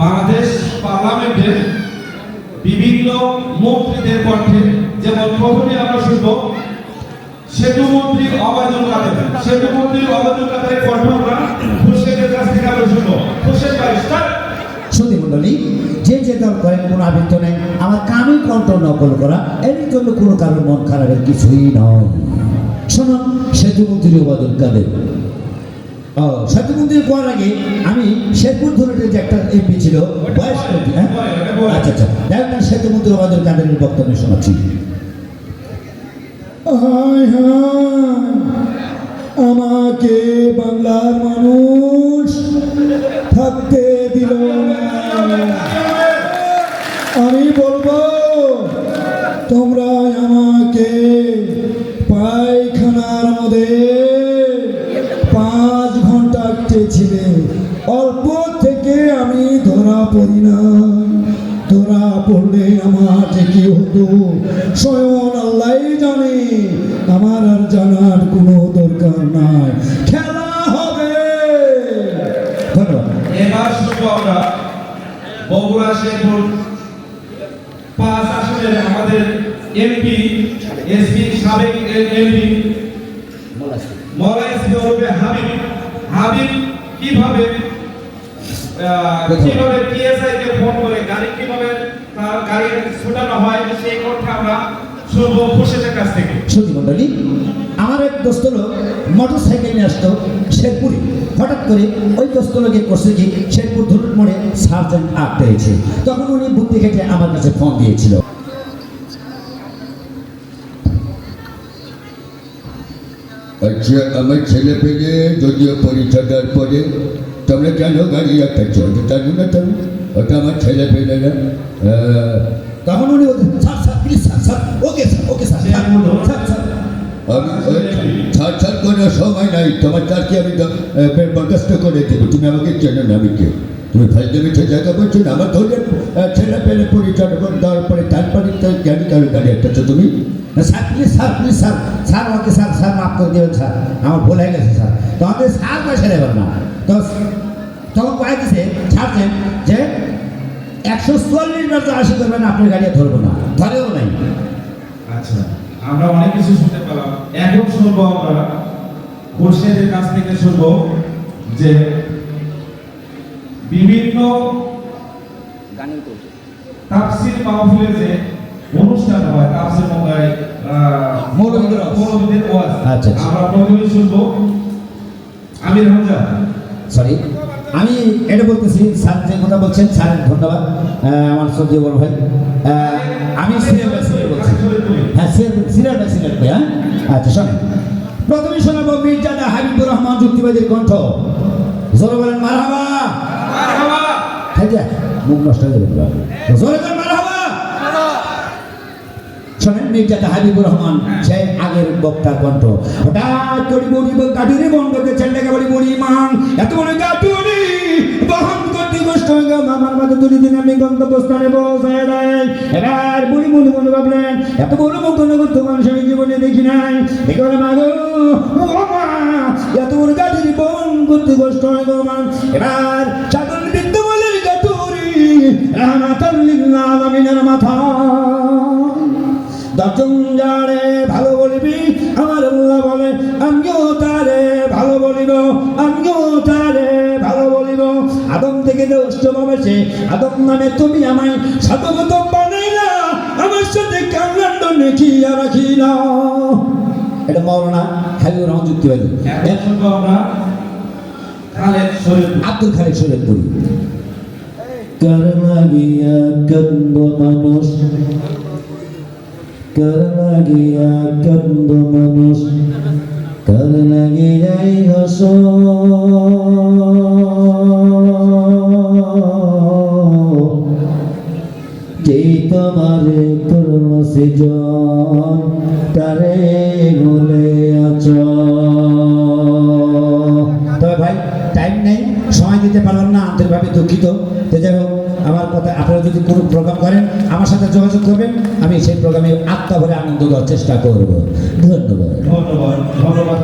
বাংলাদেশ পার্লামেন্টে বিভিন্ন মন্ত্রীদের কণ্ঠে যেমন প্রথমে আমরা শুনব, সেতু মন্ত্রী অবায়দুল কাদের? সেতু মন্ত্রী অবায়দুল কাদের কণ্ঠ আমরা খুরশেদের কাছ থেকে আমরা শুনব। খুরশেদ ভাই মন্ডলী, যে যে দল করেন কোনো আবৃত্ত নেই, আমার কামই কণ্ঠ নকল করা, এর জন্য কোনো কারণ মন খারাপের কিছুই নয় শুনুন সেতুমন্ত্রী ওবাদুল কাদের? ও সেতুমন্ত্রী করার আগে আমি শেরপুর ধরনের যে একটা এমপি ছিল বয়স হ্যাঁ? আচ্ছা আচ্ছা। যাই হোক, আমি সেতুমন্ত্রী ওবাদুল বক্তব্য শোনাচ্ছি। আমাকে বাংলার মানুষ থাকতে দিল আমি বলব তোমরা আমাকে পায়খানার মধ্যে আটকেছিলে অল্প থেকে আমি ধরা পড়ি না। ধরা পড়লে আমার যে কি হতো? স্বয়ং আল্লাহ জানে। আমার আর জানার কোনো দরকার নাই। খেলা হবে। এবার শুনব আমরা বগুড়া শেরপুর পাঁচ আসনের আমাদের এমপি, এসপি, সাবেক এমপি মৌলাই ওরফে হাবিব হাবিব কীভাবে কীভাবে পিএসআই কে ফোন করে গাড়ি কীভাবে তার গাড়ি ছুটানো হয় সেই কথা আমরা শুনব খুরশেদের কাছ থেকে। সুদী মন্ডলী আমার এক দোস্ত লোক মোটর সাইকেল নিয়ে আসতো শেরপুরে। হঠাৎ করে ওই দোস্ত লোকে করছে কি শেরপুর ধরুন মোড়ে সার্জেন্ট আট পেয়েছে তখন উনি বুদ্ধি খেটে আমার কাছে ফোন দিয়েছিল। আমার ছেলে পেলে যদিও পরীক্ষা দেওয়ার পরে তোমরা কেন গাড়ি একটা চলতে জানো না তুমি? ওটা আমার ছেলে পেলে না। তখন উনি sir sir please sir sir okay sir okay sir sir sir sir. আমি ছাড় ছাড় কোনো সময় নাই। তোমার চারকে আমি বরখাস্ত করে দেবো। তুমি আমাকে চেনো না আমি কে? তুমি ফাইলতে মিঠে জায়গা বলছো না? আমার ধরে আহ, ছেলে পেলে পরিচয় দেওয়ার পরে তারপরে তো গাড়ি কারও গাড়ি একটা তুমি? Sir please sir please sir sir okay sir sir মাফ করে দেবেন স্যার। আমার ভুল হয়ে গেছে স্যার। তো তোমাদের স্যার পয়সা নেবেন না। তো তখন কয়ে দিছে ছাড়ছেন যে একশো চুয়াল্লিশ বার আশি করবেন আপনার গাড়ি ধরবো না। ধরেও নাই। আচ্ছা আমরা অনেক কিছু শুনতে পেলাম। এখন শুনব আমরা। খুরশেদের কাছ থেকে শুনব যে বিভিন্ন তাফসির মাহফিলের যে অনুষ্ঠান হয় তাফসির মঙ্গায় মৌলবীদের ওয়াজ। মৌলবীদের ওয়াজ আচ্ছা। আমরা প্রথমে শুনব। আমির হামজা সরি আমি এটা বলতেছি স্যার যে কথা বলছেন স্যার ধন্যবাদ আমার সবজি বড় ভাই। আমি সিরিয়াল বাই সিরিয়াল বলছি। হ্যাঁ সিরিয়াল সিরিয়াল বাই সিরিয়াল ভাই হ্যাঁ? আচ্ছা শোনেন। প্রথমে শোনাবো মির্জাদা হাবিবুর রহমান যুক্তিবাদীর কণ্ঠ। জোরে বলেন মারহাবা। মারহাবা। ঠিক আছে মুখ নষ্ট হয়ে যাবে। জোরে বলেন শোনেন মির্জাদা হাবিবুর রহমান সে আগের বক্তার কণ্ঠ হঠাৎ করে বলি কাটুরি বন্ধকে ছেলেকে বলি বলি মান এত বড় কাটুরি বহন করতে কষ্ট হয়ে গেল আমার মাঝে তুলি দিন আমি গন্তব্যস্থানে পৌঁছায় দেয়। এবার বুড়ি মনে মনে ভাবলেন এত বড় মুখ নগর তো মানুষ আমি জীবনে দেখি নাই। দেখে বলে মা গো এত বড় কাটুরি বহন করতে কষ্ট হয়ে গেল এবার বৃদ্ধ বলে কাটুরি রাহমাতাল্লিল আলামিনের মাথা দর্জন যারে ভালো বলিবি আমার আল্লাহ বলে আমিও তারে ভালো বলিব আমিও তারে ভালো বলিব। আদম থেকে যে অষ্টম সে আদম নামে তুমি আমায় সর্বপ্রথম বানাইলা আমার সাথে কান্নান্ড নেখিয়া রাখিলা। এটা মৌলানা হাবিবুর রহমান এখন শুনব আমরা খালেদ শরীফ। আব্দুল খালিদ শরীফপুরি কার লাগিয়া কান্দ মানুষ? কার লাগিয়া কান্দ মানুষ কার লাগিয়াই হস যেই তোমারে করল সৃজন তারে বলে আছ ভাই টাইম নেই, সময় দিতে পারলাম না, আন্তরিকভাবে দুঃখিত। তো যাই কথা আপনারা যদি কোনো প্রোগ্রাম করেন, আমার সাথে যোগাযোগ করবেন, আমি সেই প্রোগ্রামে আত্মা ভরে আনন্দ দেওয়ার চেষ্টা করব। ধন্যবাদ। ধন্যবাদ ধন্যবাদ